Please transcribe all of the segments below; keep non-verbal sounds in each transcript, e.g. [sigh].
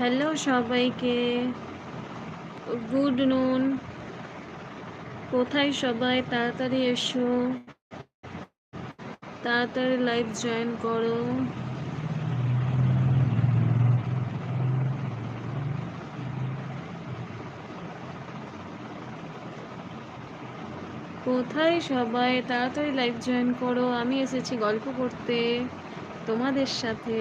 Hello সবাইকে। Good নুন। কোথায় সবাই? তাড়াতাড়ি এসো। তাড়াতাড়ি লাইভ জয়েন করো। কোথায় সবাই? তাড়াতাড়ি লাইভ জয়েন করো। আমি এসেছি গল্প করতে তোমাদের সাথে।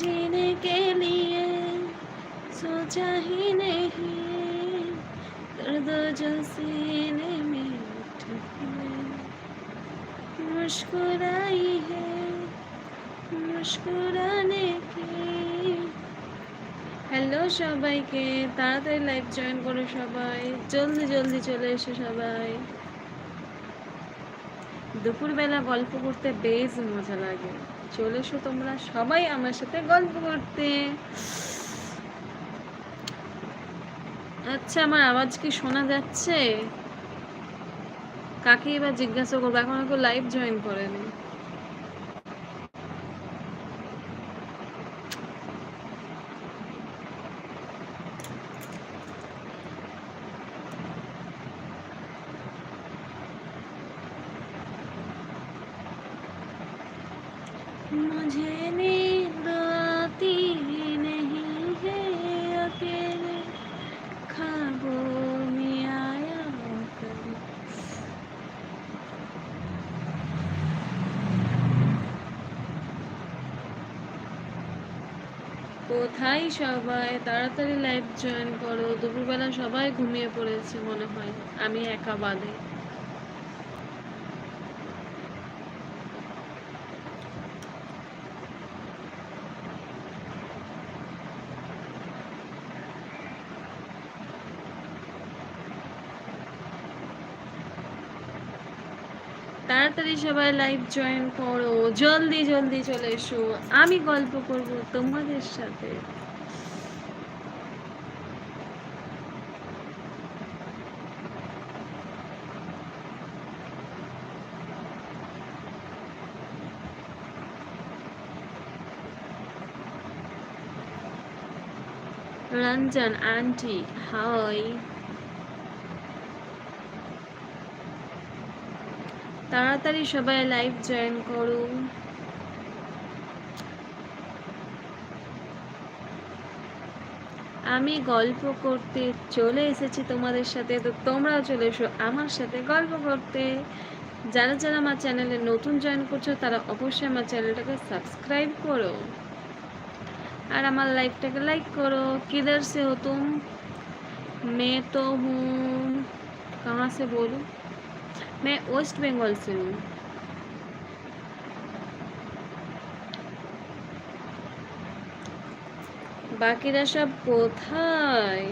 जीने के लिए सोचा ही नहीं दर्द जो सीने में मुस्कुराई है मुस्कुराने की হ্যালো সবাইকে তাড়াতাড়ি লাইভ জয়েন করো সবাই জলদি জলদি চলে এসো সবাই দুপুরবেলা গল্প করতে বেশ মজা লাগে চলে এসো তোমরা সবাই আমার সাথে গল্প করতে। আচ্ছা আমার আওয়াজ কি শোনা যাচ্ছে? কাকে এবার জিজ্ঞাসা করব? এখন লাইভ জয়েন করেনি। मुझे नींद आती नहीं है अकेले ख्वाबों में आया कभी কোথায় সবাই তাড়াতাড়ি লাইভ জয়েন করো দুপুরবেলা সবাই ঘুমিয়ে পড়েছে মনে হয় আমি একা বাদে তাড়াতাড়ি সবাই লাইভ জয়েন করো। জলদি জলদি চলে এসো। আমি গল্প করব তোমাদের সাথে। রঞ্জন আন্টি হাই তাড়াতাড়ি সবাই লাইভ জয়েন করো আমি গল্প করতে চলে এসেছি তোমাদের সাথে তো তোমরাও চলে এসো আমার সাথে গল্প করতে যারা যারা আমার চ্যানেলে নতুন জয়েন করছো তারা অবশ্যই আমার চ্যানেলটাকে সাবস্ক্রাইব করো আর আমার লাইভটাকে লাইক করো किधर से हो तुम मैं तो हूँ कहाँ से बोलूँ मैं वेस्ट बंगाल से हूँ বাকিরা সব কোথায়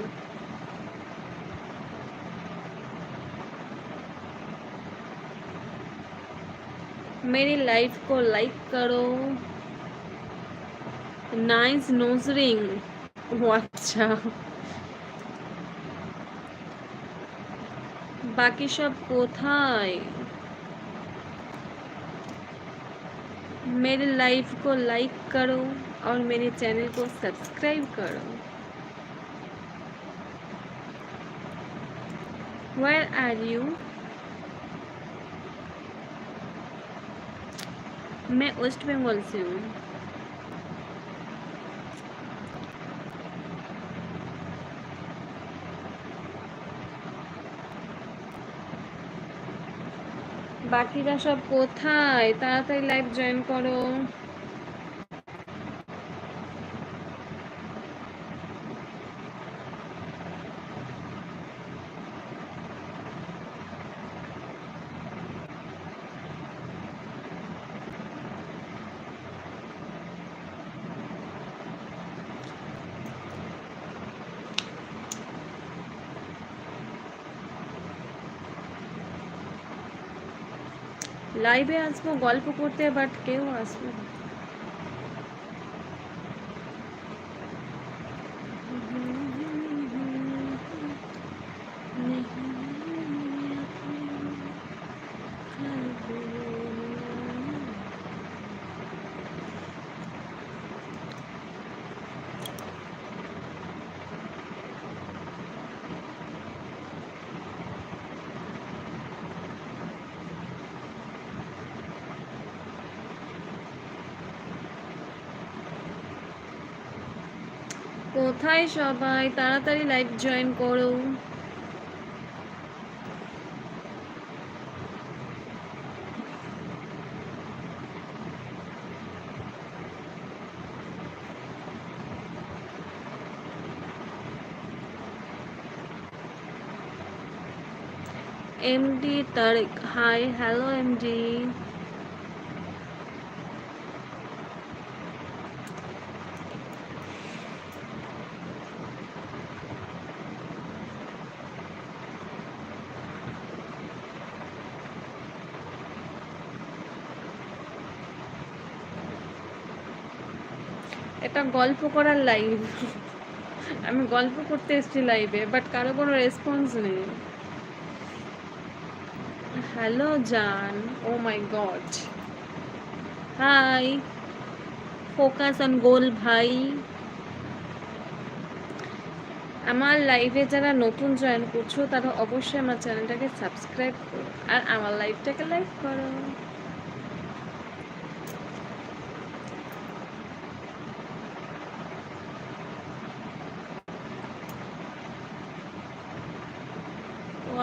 मेरी लाइफ को लाइक करो नाइस नोज रिंग [laughs] बाकी सब কোথায় मेरे लाइफ को लाइक करो और मेरे चैनल को सब्सक्राइब करो। वेर आर यू मैं वेस्ट बंगाल से हूँ। বাকিরা সব কোথায়? তাড়াতাড়ি লাইভ জয়েন করো। লাইভে আসব গল্প করতে বাট কেউ আসবে না। কোথায় সবাই? তাড়াতাড়ি লাইভ জয়েন করো। MD Tarek hi hello MD এটা গল্প করার লাইভ আমি গল্প করতে এসেছি লাইভে বাট কারও কোনো রেসপন্স নেই। হ্যালো জান ও my god hi focus on goal ভাই আমার লাইভে যারা নতুন জয়েন করছ, তারা অবশ্যই আমার চ্যানেলটাকে সাবস্ক্রাইব করো। আর আমার লাইভটাকে লাইক করো।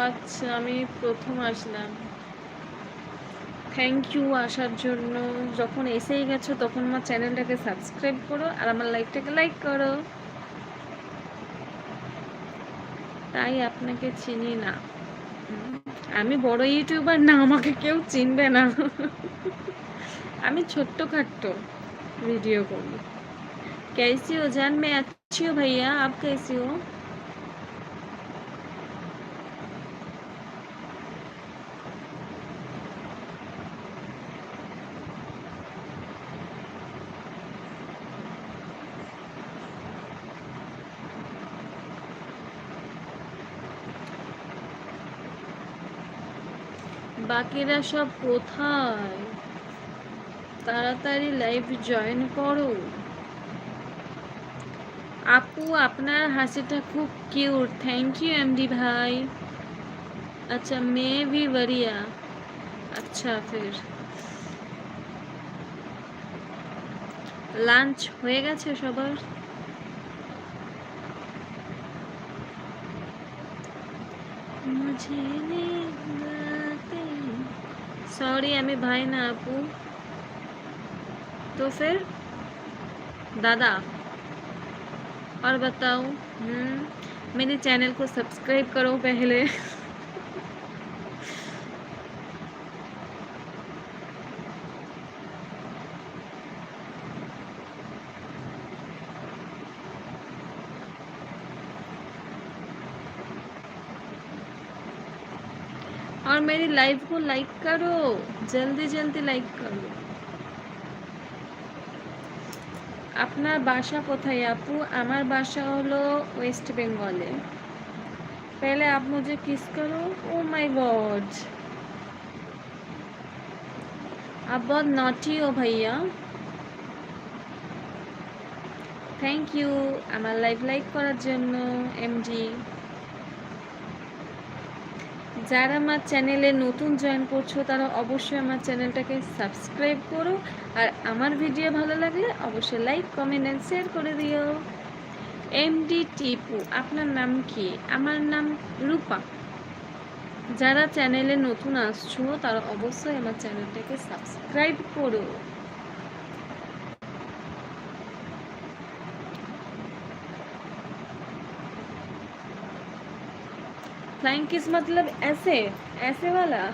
আচ্ছা আমি প্রথম আসলাম থ্যাংক ইউ আসার জন্য যখন এসেই গেছো তখন আমার চ্যানেলটাকে সাবস্ক্রাইব করো আর আমার লাইকটাকে লাইক করো তাই আপনাকে চিনি না আমি বড় ইউটিউবার না আমাকে কেউ চিনবে না আমি ছোট্ট খাট্ট ভিডিও করি कैसी हो जान मैं अच्छी हूँ भैया आप कैसी हो বাকিরা সব কোথায়? তাড়াতাড়ি লাইভ জয়েন করো। আপু, আপনার হাসিটা খুব কিউট থ্যাংক ইউ এমডি ভাই। আচ্ছা মেয়ে ভি বড়িয়া। আচ্ছা ফির। লাঞ্চ হয়ে গেছে সবার? মুঝে सॉरी हमें भाई ना आपू। तो फिर? दादा, और बताओ हम्म, मेरे चैनल को सब्सक्राइब करो पहले। [laughs] और मेरी लाइव को लाइक करो जल्दी जल्दी लाइक करो আপনার বাসা কোথায় আপু আমার বাসা হলো ওয়েস্ট বেঙ্গলে पहले आप मुझे किस करो ओ माय गॉड आप बहुत नॉटी हो भैया থ্যাংক ইউ আমার লাইভ লাইক করার জন্য এমডি যারা আমার চ্যানেলে নতুন জয়েন করছ, তারা অবশ্যই আমার চ্যানেলটাকে সাবস্ক্রাইব করো। আর আমার ভিডিও ভালো লাগলে অবশ্যই লাইক কমেন্ট অ্যান্ড শেয়ার করে দিও। এমডি টিপু আপনার নাম কি? আমার নাম রূপা। যারা চ্যানেলে নতুন আসছো, তারা অবশ্যই আমার চ্যানেলটাকে সাবস্ক্রাইব করো। फ्लाइंग किस मतलब ऐसे ऐसे वाला।